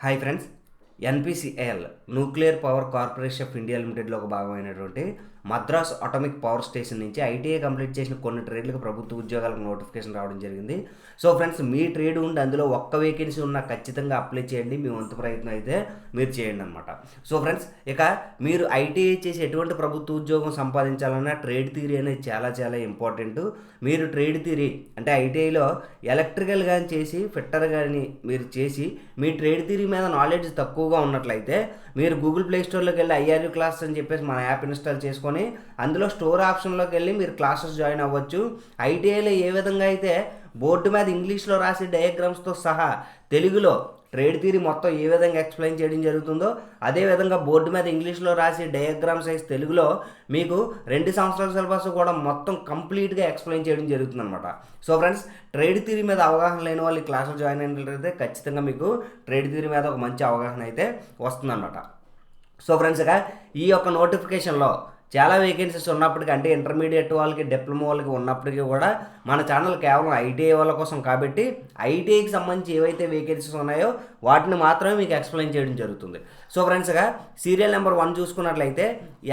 Hi friends NPCIL nuclear power corporation of India లిమిటెడ్లో ఒక భాగమైనటువంటి Madras atomic power station నుంచి ITI complete చేసిన కొన్ని ట్రేడ్లకు ప్రభుత్వ ఉద్యోగాలకు నోటిఫికేషన్ రావడం జరిగింది. సో ఫ్రెండ్స్ మీ ట్రేడ్ ఉండి అందులో ఒక్క వేకెన్సీ ఉన్నా ఖచ్చితంగా అప్లై చేయండి. మీ వంతు ప్రయత్నం అయితే మీరు చేయండి అనమాట సో ఫ్రెండ్స్ ఇక మీరు ఐటీఐ చేసి ఎటువంటి ప్రభుత్వ ఉద్యోగం సంపాదించాలన్నా ట్రేడ్ థియరీ అనేది చాలా చాలా ఇంపార్టెంట్. మీరు ట్రేడ్ థియరీ అంటే ఐటీఐలో ఎలక్ట్రికల్ కానీ చేసి ఫిట్టర్ కానీ మీరు చేసి మీ ట్రేడ్ థియరీ మీద నాలెడ్జ్ తక్కువగా ఉన్నట్లయితే మీరు గూగుల్ ప్లే స్టోర్లోకి వెళ్ళి ఐఆర్యూ క్లాస్ అని చెప్పేసి మన యాప్ ఇన్స్టాల్ చేసుకొని అందులో స్టోర్ ఆప్షన్లోకి వెళ్ళి మీరు క్లాసెస్ జాయిన్ అవ్వచ్చు. ఐటీఐలో ఏ విధంగా అయితే బోర్డు మీద ఇంగ్లీష్లో రాసి డయాగ్రామ్స్తో సహా తెలుగులో ట్రేడ్ థీరీ మొత్తం ఏ విధంగా ఎక్స్ప్లెయిన్ చేయడం జరుగుతుందో అదే విధంగా బోర్డు మీద ఇంగ్లీష్లో రాసి డయాగ్రామ్స్ అయితే తెలుగులో మీకు రెండు సంవత్సరాల సిలబస్ కూడా మొత్తం కంప్లీట్గా ఎక్స్ప్లెయిన్ చేయడం జరుగుతుంది అనమాట సో ఫ్రెండ్స్ ట్రేడ్ థీరీ మీద అవగాహన లేని వాళ్ళు క్లాసులు జాయిన్ అయినట్లయితే ఖచ్చితంగా మీకు ట్రేడ్ థీరీ మీద ఒక మంచి అవగాహన అయితే వస్తుందన్నమాట. సో ఫ్రెండ్స్ ఇక ఈ యొక్క నోటిఫికేషన్లో చాలా వేకెన్సీస్ ఉన్నప్పటికీ అంటే ఇంటర్మీడియట్ వాళ్ళకి డిప్లొమా వాళ్ళకి ఉన్నప్పటికీ కూడా మన ఛానల్ కేవలం ఐటీఐ వాళ్ళ కోసం కాబట్టి ఐటీఐకి సంబంధించి ఏవైతే వేకెన్సీస్ ఉన్నాయో వాటిని మాత్రమే మీకు ఎక్స్ప్లెయిన్ చేయడం జరుగుతుంది. సో ఫ్రెండ్స్గా సీరియల్ నెంబర్ వన్ చూసుకున్నట్లయితే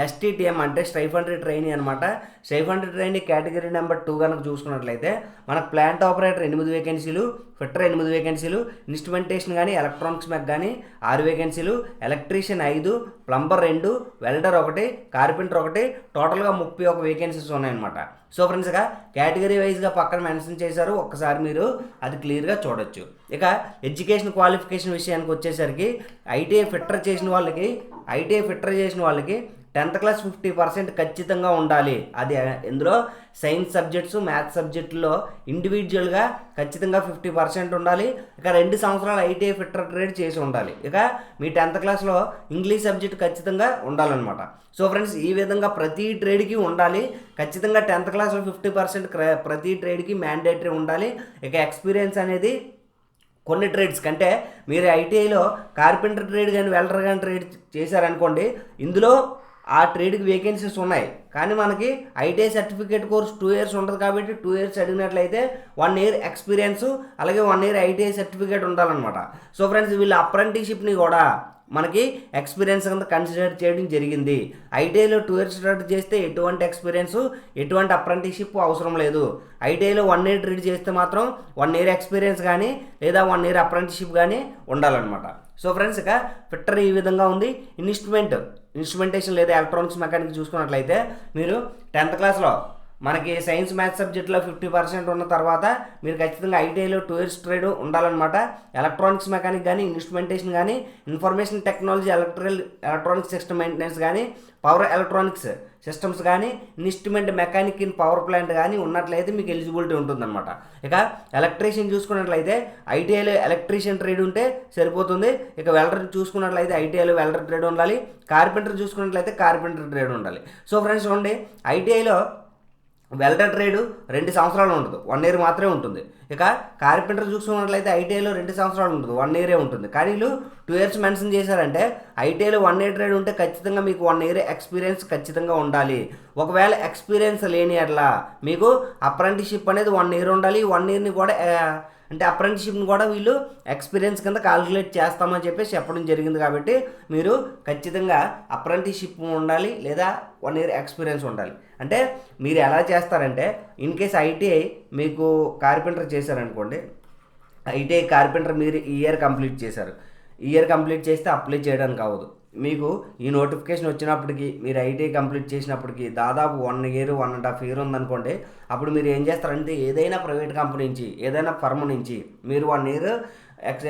ఎస్టీటీఎం అంటే స్టైఫండరీ ట్రైనీ అనమాట stipendiary trainee category number two కనుక చూసుకున్నట్లయితే మనకు ప్లాంట్ ఆపరేటర్ ఎనిమిది వేకెన్సీలు ఫిట్టర్ ఎనిమిది వేకెన్సీలు ఇన్స్ట్రుమెంటేషన్ కానీ ఎలక్ట్రానిక్స్ మెక్ కానీ ఆరు వేకెన్సీలు ఎలక్ట్రీషియన్ ఐదు ప్లంబర్ రెండు వెల్డర్ ఒకటి కార్పెంటర్ ఒకటి టోటల్గా ముప్పై ఒక వేకెన్సీస్ ఉన్నాయన్నమాట. సో ఫ్రెండ్స్గా కేటగిరీ వైజ్గా పక్కన మెన్షన్ చేశారు. ఒక్కసారి మీరు అది క్లియర్గా చూడొచ్చు. ఇక ఎడ్యుకేషన్ క్వాలిఫికేషన్ విషయానికి వచ్చేసరికి ఐటీఐ ఫిట్టర్ చేసిన వాళ్ళకి ఐటీఐ ఫిట్టర్ చేసిన వాళ్ళకి టెన్త్ క్లాస్ ఫిఫ్టీ పర్సెంట్ ఖచ్చితంగా ఉండాలి. అది ఇందులో సైన్స్ సబ్జెక్ట్స్ మ్యాథ్స్ సబ్జెక్టులో ఇండివిజువల్గా ఖచ్చితంగా ఫిఫ్టీ పర్సెంట్ ఉండాలి. ఇక రెండు సంవత్సరాలు ఐటీఐ ఫిట్టర్ ట్రేడ్ చేసి ఉండాలి. ఇక మీ టెన్త్ క్లాస్లో ఇంగ్లీష్ సబ్జెక్ట్ ఖచ్చితంగా ఉండాలన్నమాట. సో ఫ్రెండ్స్ ఈ విధంగా ప్రతి ట్రేడ్కి ఉండాలి. ఖచ్చితంగా టెన్త్ క్లాస్లో ఫిఫ్టీ పర్సెంట్ ప్రతి ట్రేడ్కి మ్యాండేటరీ ఉండాలి. ఇక ఎక్స్పీరియన్స్ అనేది కొన్ని ట్రేడ్స్ కంటే మీరు ఐటీఐలో కార్పెంటర్ ట్రేడ్ కానీ వెల్డర్ కానీ ట్రేడ్ చేశారనుకోండి ఇందులో ఆ ట్రేడ్కి వేకెన్సీస్ ఉన్నాయి. కానీ మనకి ITI certificate course two years ఉంటుంది కాబట్టి టూ ఇయర్స్ అడిగినట్లయితే వన్ ఇయర్ ఎక్స్పీరియన్స్ అలాగే వన్ ఇయర్ ఐటీఐ సర్టిఫికేట్ ఉండాలన్నమాట. సో ఫ్రెండ్స్ వీళ్ళ అప్రెంటిషిప్ని కూడా మనకి ఎక్స్పీరియన్స్ కింద కన్సిడర్ చేయడం జరిగింది. ఐటీఐలో టూ ఇయర్స్ స్టార్ట్ చేస్తే ఎటువంటి ఎక్స్పీరియన్స్ ఎటువంటి అప్రెంటిషిప్ అవసరం లేదు. ఐటీఐలో వన్ ఇయర్ ట్రీట్ చేస్తే మాత్రం వన్ ఇయర్ ఎక్స్పీరియన్స్ కానీ లేదా వన్ ఇయర్ అప్రెంటిషిప్ కానీ ఉండాలన్నమాట. సో ఫ్రెండ్స్ ఇక ఫిట్టర్ ఈ విధంగా ఉంది. ఇన్స్ట్రుమెంట్ ఇన్స్ట్రుమెంటేషన్ లేదా ఎలక్ట్రానిక్స్ మెకానిక్ చూసుకున్నట్లయితే మీరు టెన్త్ క్లాస్లో మనకి సైన్స్ మ్యాథ్స్ సబ్జెక్ట్లో ఫిఫ్టీ పర్సెంట్ ఉన్న తర్వాత మీరు ఖచ్చితంగా ఐటీఐలో టూరిస్ట్ ట్రేడ్ ఉండాలన్నమాట. ఎలక్ట్రానిక్స్ మెకానిక్ కానీ ఇన్స్ట్రుమెంటేషన్ కానీ information technology electrical electronic system maintenance కానీ పవర్ ఎలక్ట్రానిక్స్ సిస్టమ్స్ కానీ instrument mechanic in power plant కానీ ఉన్నట్లయితే మీకు ఎలిజిబిలిటీ ఉంటుందన్నమాట. ఇక ఎలక్ట్రీషియన్ చూసుకున్నట్లయితే ఐటీఐలో ఎలక్ట్రీషియన్ ట్రేడ్ ఉంటే సరిపోతుంది. ఇక వెల్డర్ చూసుకున్నట్లయితే ఐటీఐలో వెల్డర్ ట్రేడ్ ఉండాలి. కార్పెంటర్ చూసుకున్నట్లయితే కార్పెంటర్ ట్రేడ్ ఉండాలి. సో ఫ్రెండ్స్ చూడండి ఐటీఐలో వెల్డర్ ట్రేడ్ రెండు సంవత్సరాలు ఉండదు వన్ ఇయర్ మాత్రమే ఉంటుంది. ఇక కార్పెంటర్ చూసుకున్నట్లయితే ఐటీఐలో రెండు సంవత్సరాలు ఉంటుంది. వన్ ఇయరే ఉంటుంది. కానీ వీళ్ళు టూ ఇయర్స్ మెన్షన్ చేశారంటే ఐటీఐలో వన్ ఇయర్ ట్రేడ్ ఉంటే ఖచ్చితంగా మీకు వన్ ఇయర్ ఎక్స్పీరియన్స్ ఖచ్చితంగా ఉండాలి. ఒకవేళ ఎక్స్పీరియన్స్ లేని అట్లా మీకు అప్రెంటిషిప్ అనేది వన్ ఇయర్ ఉండాలి. వన్ ఇయర్ని కూడా అంటే అప్రెంటిషిప్ని కూడా వీళ్ళు ఎక్స్పీరియన్స్ కింద కాల్కులేట్ చేస్తామని చెప్పేసి చెప్పడం జరిగింది కాబట్టి మీరు ఖచ్చితంగా అప్రెంటిషిప్ ఉండాలి లేదా వన్ ఇయర్ ఎక్స్పీరియన్స్ ఉండాలి. అంటే మీరు ఎలా చేస్తారంటే ఇన్ కేస్ ఐటీఐ మీకు కార్పెంటర్ చేశారనుకోండి ఐటీఐ కార్పెంటర్ మీరు ఈ ఇయర్ కంప్లీట్ చేశారు. ఈ ఇయర్ కంప్లీట్ చేస్తే అప్లై చేయడానికి అవ్వదు. మీకు ఈ నోటిఫికేషన్ వచ్చినప్పటికి మీరు ఐటీఐ కంప్లీట్ చేసినప్పటికి దాదాపు one year one and half year ఉందనుకోండి అప్పుడు మీరు ఏం చేస్తారంటే ఏదైనా ప్రైవేట్ కంపెనీ నుంచి ఏదైనా ఫర్మ్ నుంచి మీరు one year ex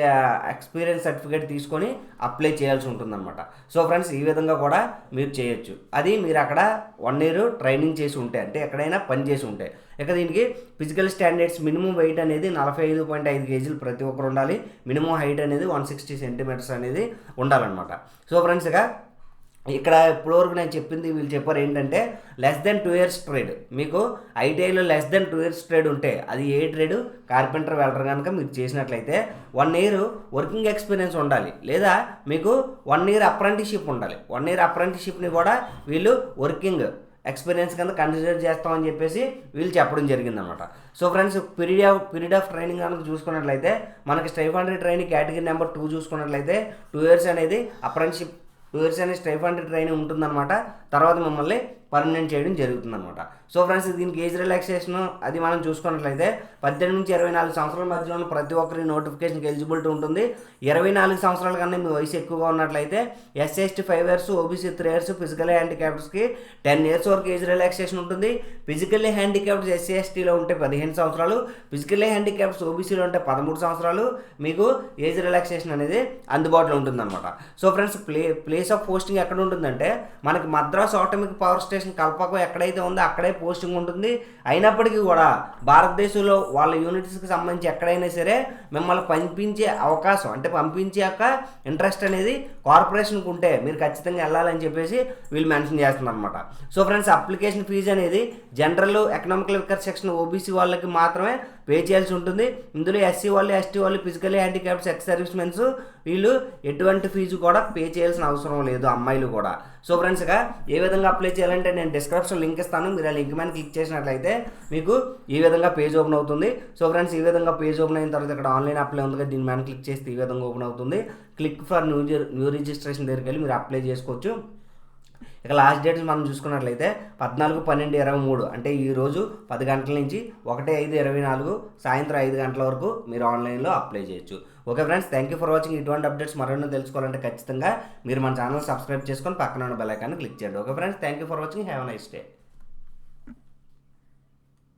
experience certificate తీసుకొని అప్లై చేయాల్సి ఉంటుందన్నమాట. సో ఫ్రెండ్స్ ఈ విధంగా కూడా మీరు చేయొచ్చు. అది మీరు అక్కడ వన్ ఇయర్ ట్రైనింగ్ చేసి ఉంటే అంటే ఎక్కడైనా పని చేసి ఉంటే ఇక దీనికి ఫిజికల్ స్టాండర్డ్స్ మినిమం వెయిట్ అనేది నలభై ఐదు పాయింట్ ఐదు కేజీలు ప్రతి ఒక్కరు ఉండాలి. మినిమం హైట్ అనేది వన్ సిక్స్టీ సెంటీమీటర్స్ అనేది ఉండాలన్నమాట. సో ఫ్రెండ్స్ ఇక ఇక్కడ ఇప్పటివరకు నేను చెప్పింది వీళ్ళు చెప్పారు ఏంటంటే less than two years trade మీకు ఐటీఐలో less than two years trade ఉంటే అది ఏ ట్రేడ్ కార్పెంటర్ వెళ్ళరు కనుక మీరు చేసినట్లయితే వన్ ఇయర్ వర్కింగ్ ఎక్స్పీరియన్స్ ఉండాలి. లేదా మీకు వన్ ఇయర్ అప్రెంటిషిప్ ఉండాలి. వన్ ఇయర్ అప్రెంటిషిప్ని కూడా వీళ్ళు వర్కింగ్ ఎక్స్పీరియన్స్ కింద కన్సిడర్ చేస్తామని చెప్పేసి వీళ్ళు చెప్పడం జరిగిందనమాట. So friends period of period of training కనుక చూసుకున్నట్లయితే మనకి stipendiary training category number two చూసుకున్నట్లయితే టూ ఇయర్స్ అనేది అప్రెంటిషిప్ టూ ఇయర్స్ అనేది స్టైఫండరీ ట్రైనింగ్ ఉంటుందన్నమాట. తర్వాత మమ్మల్ని పర్మనెంట్ చేయడం జరుగుతుందనమాట సో ఫ్రెండ్స్ దీనికి ఏజ్ రిలాక్సేషన్ అది మనం చూసుకున్నట్లయితే పద్దెనిమిది నుంచి ఇరవై నాలుగు సంవత్సరాల మధ్యలో ప్రతి ఒక్కరి నోటిఫికేషన్కి ఎలిజిబిలిటీ ఉంటుంది. ఇరవై నాలుగు సంవత్సరాల కన్నా మీ వయసు ఎక్కువగా ఉన్నట్లయితే SST five years OBC three years physical హ్యాండిక్యాప్డ్స్కి ten years వరకు ఏజ్ రిలాక్సేషన్ ఉంటుంది. ఫిజికల్లీ హ్యాండిక్యాప్డ్స్ ఎస్సీ ఎస్టీలో ఉంటే పదిహేను సంవత్సరాలు. ఫిజికల్లీ హ్యాండిక్యాప్డ్స్ ఓబీసీలో ఉంటే పదమూడు సంవత్సరాలు. మీకు ఏజ్ రిలాక్సేషన్ అనేది అందుబాటులో ఉంటుందన్నమాట. So friends play place of posting ఎక్కడ ఉంటుందంటే మనకి Madras atomic power station Kalpakkam ఎక్కడైతే ఉందో అక్కడే పోస్టింగ్ ఉంటుంది. అయినప్పటికీ కూడా భారతదేశంలో వాళ్ళ యూనిట్స్కి సంబంధించి ఎక్కడైనా సరే మిమ్మల్ని పంపించే అవకాశం అంటే పంపించే యొక్క ఇంట్రెస్ట్ అనేది కార్పొరేషన్కి ఉంటే మీరు ఖచ్చితంగా వెళ్ళాలని చెప్పేసి వీళ్ళు మెన్షన్ చేస్తున్నారు అనమాట సో ఫ్రెండ్స్ అప్లికేషన్ ఫీజు అనేది general economical weaker section OBC వాళ్ళకి మాత్రమే పే చేయాల్సి ఉంటుంది. ఇందులో ఎస్సీ వాళ్ళు ఎస్టీ వాళ్ళు ఫిజికల్ హ్యాండిక్యాప్స్ ఎక్స్ సర్వీస్మెన్స్ వీళ్ళు ఎటువంటి ఫీజు కూడా పే చేయాల్సిన అవసరం లేదు అమ్మాయిలు కూడా. సో ఫ్రెండ్స్గా ఏ విధంగా అప్లై చేయాలంటే నేను డిస్క్రిప్షన్ లింక్ ఇస్తాను. మీరు ఆ లింక్ మీద క్లిక్ చేసినట్లయితే మీకు ఈ విధంగా పేజ్ ఓపెన్ అవుతుంది. సో ఫ్రెండ్స్ ఈ విధంగా పేజ్ ఓపెన్ అయిన తర్వాత ఇక్కడ ఆన్లైన్ అప్లై ఉంది కదా దీని మీద క్లిక్ చేస్తే ఈ విధంగా ఓపెన్ అవుతుంది. Click for new new registration దగ్గరికి వెళ్ళి మీరు అప్లై చేసుకోవచ్చు. ఇక లాస్ట్ డేట్స్ మనం చూసుకున్నట్లయితే పద్నాలుగు పన్నెండు ఇరవై మూడు. అంటే ఈ రోజు పది గంటల నుంచి ఒకటి ఐదు ఇరవై నాలుగు సాయంత్రం ఐదు గంటల వరకు మీరు ఆన్లైన్లో అప్లై చేయొచ్చు. Okay friends thank you for watching ఇటువంటి అప్డేట్స్ మరెన్నో తెలుసుకోవాలంటే ఖచ్చితంగా మీరు మన ఛానల్ సబ్స్క్రైబ్ చేసుకొని పక్కన ఉన్న బెల్ ఐకాన్ క్లిక్ చేయండి. Okay friends thank you for watching have nice day